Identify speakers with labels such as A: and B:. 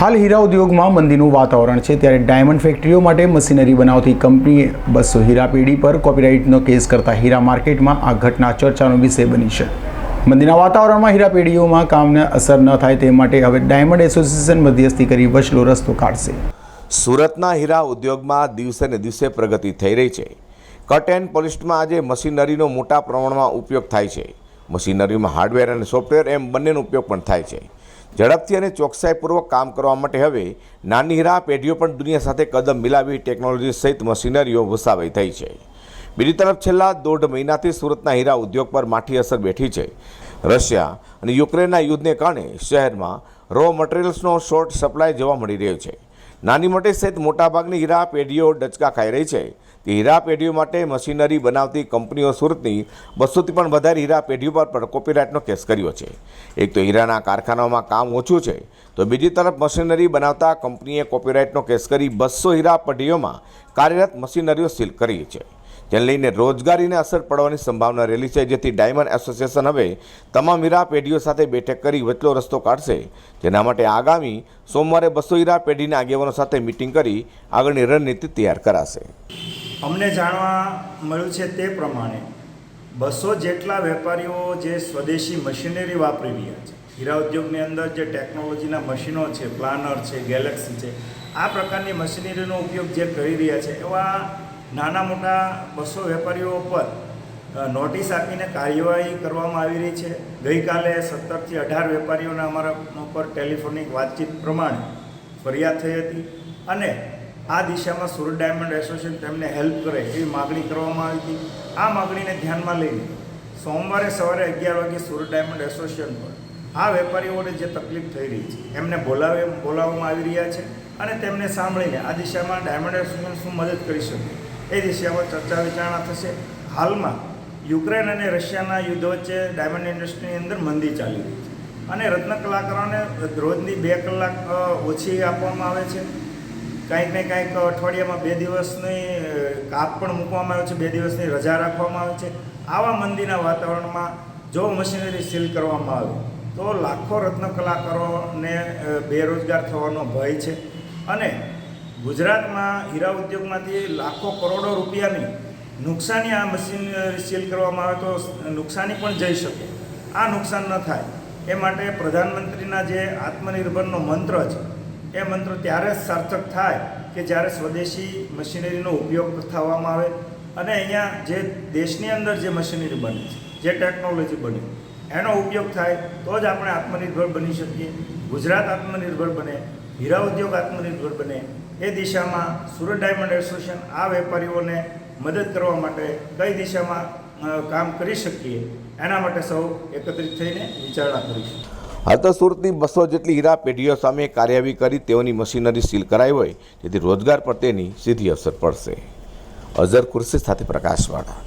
A: હાલ હીરા ઉદ્યોગમાં મંદીનું વાતાવરણ છે. ત્યારે ડાયમંડ ફેક્ટરીઓ માટે મશીનરી બનાવતી કંપનીએ બસો હીરા પેઢી પર કોપીરાઇટનો કેસ કરતા હીરા માર્કેટમાં આ ઘટના ચર્ચાનો વિષય બની છે. મંદીના વાતાવરણમાં હીરા પેઢીઓમાં કામને અસર ન થાય તે માટે હવે ડાયમંડ એસોસિએશન મધ્યસ્થી કરી વચલો રસ્તો કાઢશે.
B: સુરતના હીરા ઉદ્યોગમાં દિવસે ને દિવસે પ્રગતિ થઈ રહી છે. કટ એન્ડ પોલિસ્ટમાં આજે મશીનરીનો મોટા પ્રમાણમાં ઉપયોગ થાય છે. મશીનરીમાં હાર્ડવેર અને સોફ્ટવેર એમ બંનેનો ઉપયોગ પણ થાય છે. ઝડપથી અને ચોકસાઈપૂર્વક કામ કરવા માટે હવે નાની હીરા પેઢીઓ પણ દુનિયા સાથે કદમ મિલાવી ટેકનોલોજી સહિત મશીનરીઓ વસાવાઈ થઈ છે. બીજી તરફ છેલ્લા દોઢ મહિનાથી સુરતના હીરા ઉદ્યોગ પર માઠી અસર બેઠી છે. રશિયા અને યુક્રેનના યુદ્ધને કારણે શહેરમાં રો મટીરિયલ્સનો શોર્ટ સપ્લાય જોવા મળી રહ્યો છે. નાની મોટી સહિત મોટાભાગની હીરા પેઢીઓ ડચકા ખાઈ રહી છે. તે હીરા પેઢીઓ માટે મશીનરી બનાવતી કંપનીઓ સુરતની બસોથી પણ વધારે હીરા પેઢીઓ પર પણ કોપીરાઇટનો કેસ કર્યો છે. એક તો હીરાના કારખાનાઓમાં કામ ઓછું છે, તો બીજી તરફ મશીનરી બનાવતા કંપનીએ કોપીરાઇટનો કેસ કરી બસો હીરા પેઢીઓમાં કાર્યરત મશીનરીઓ સીલ કરી છે. જેને લઈને રોજગારીને અસર પડવાની સંભાવના રહેલી છે, જેથી ડાયમંડ એસોસિએશન હવે તમામ હીરા પેઢીઓ સાથે બેઠક કરી વચલો રસ્તો કાઢશે. જેના માટે આગામી સોમવારે બસો હીરા પેઢીના આગેવાનો સાથે મિટિંગ કરી આગળની રણનીતિ તૈયાર કરાશે.
C: અમને જાણવા મળ્યું છે તે પ્રમાણે બસો જેટલા વેપારીઓ જે સ્વદેશી મશીનરી વાપરી રહ્યા છે. હીરા ઉદ્યોગની અંદર જે ટેકનોલોજીના મશીનો છે, પ્લાનર છે, ગેલેક્સી છે, આ પ્રકારની મશીનરીનો ઉપયોગ જે કરી રહ્યા છે, એવા નાના મોટા બસો વેપારીઓ પર નોટિસ આપીને કાર્યવાહી કરવામાં આવી રહી છે. ગઈકાલે સત્તરથી અઢાર વેપારીઓના અમારા ઉપર ટેલિફોનિક વાતચીત પ્રમાણે ફરિયાદ થઈ હતી અને આ દિશામાં સુરત ડાયમંડ એસોસિએશન તેમને હેલ્પ કરે એવી માગણી કરવામાં આવી હતી. આ માગણીને ધ્યાનમાં લઈને સોમવારે સવારે અગિયાર વાગે સુરત ડાયમંડ એસોસિએશન પર આ વેપારીઓને જે તકલીફ થઈ રહી છે, એમને બોલાવે, બોલાવવામાં આવી રહ્યા છે અને તેમને સાંભળીને આ દિશામાં ડાયમંડ એસોસિએશન શું મદદ કરી શકે એ દિશામાં ચર્ચા વિચારણા થશે. હાલમાં યુક્રેન અને રશિયાના યુદ્ધ વચ્ચે ડાયમંડ ઇન્ડસ્ટ્રીની અંદર મંદી ચાલી રહી છે અને રત્ન કલાકારોને રોજની બે કલાક ઓછી આપવામાં આવે છે. કાંઈક ને કાંઈક અઠવાડિયામાં બે દિવસની કાપ પણ મૂકવામાં આવે છે, બે દિવસની રજા રાખવામાં આવે છે. આવા મંદીના વાતાવરણમાં જો મશીનરી સીલ કરવામાં આવે, તો લાખો રત્ન કલાકારોને બેરોજગાર થવાનો ભય છે. અને ગુજરાતમાં હીરા ઉદ્યોગમાંથી લાખો કરોડો રૂપિયાની નુકસાની આ મશીન સીલ કરવામાં આવે તો નુકસાની પણ જઈ શકે. આ નુકસાન ન થાય. એ માટે પ્રધાનમંત્રીના જે આત્મનિર્ભરનો મંત્ર છે એ મંત્ર ત્યારે જ સાર્થક થાય કે જ્યારે સ્વદેશી મશીનરીનો ઉપયોગ થવામાં આવે. અને અહીંયા જે દેશની અંદર જે મશીનરી બને છે, જે ટેકનોલોજી બને, એનો ઉપયોગ થાય તો જ આપણે આત્મનિર્ભર બની શકીએ. ગુજરાત આત્મનિર્ભર બને, હીરા ઉદ્યોગ આત્મનિર્ભર બને. એ દિશામાં સુરત ડાયમંડ એસોસિએશન આ વેપારીઓને મદદ કરવા માટે કઈ દિશામાં કામ કરી શકીએ, એના માટે સૌ એકત્રિત થઈને વિચારણા કરીશું.
B: હાલ તો સુરતની બસો જેટલી હીરા પેઢીઓ સામે કાર્યવાહી કરી તેઓની મશીનરી સીલ કરાઈ હોય તેથી રોજગાર પર તેની સીધી અસર પડશે. અઝર ખુરશી સાથે પ્રકાશવાળા.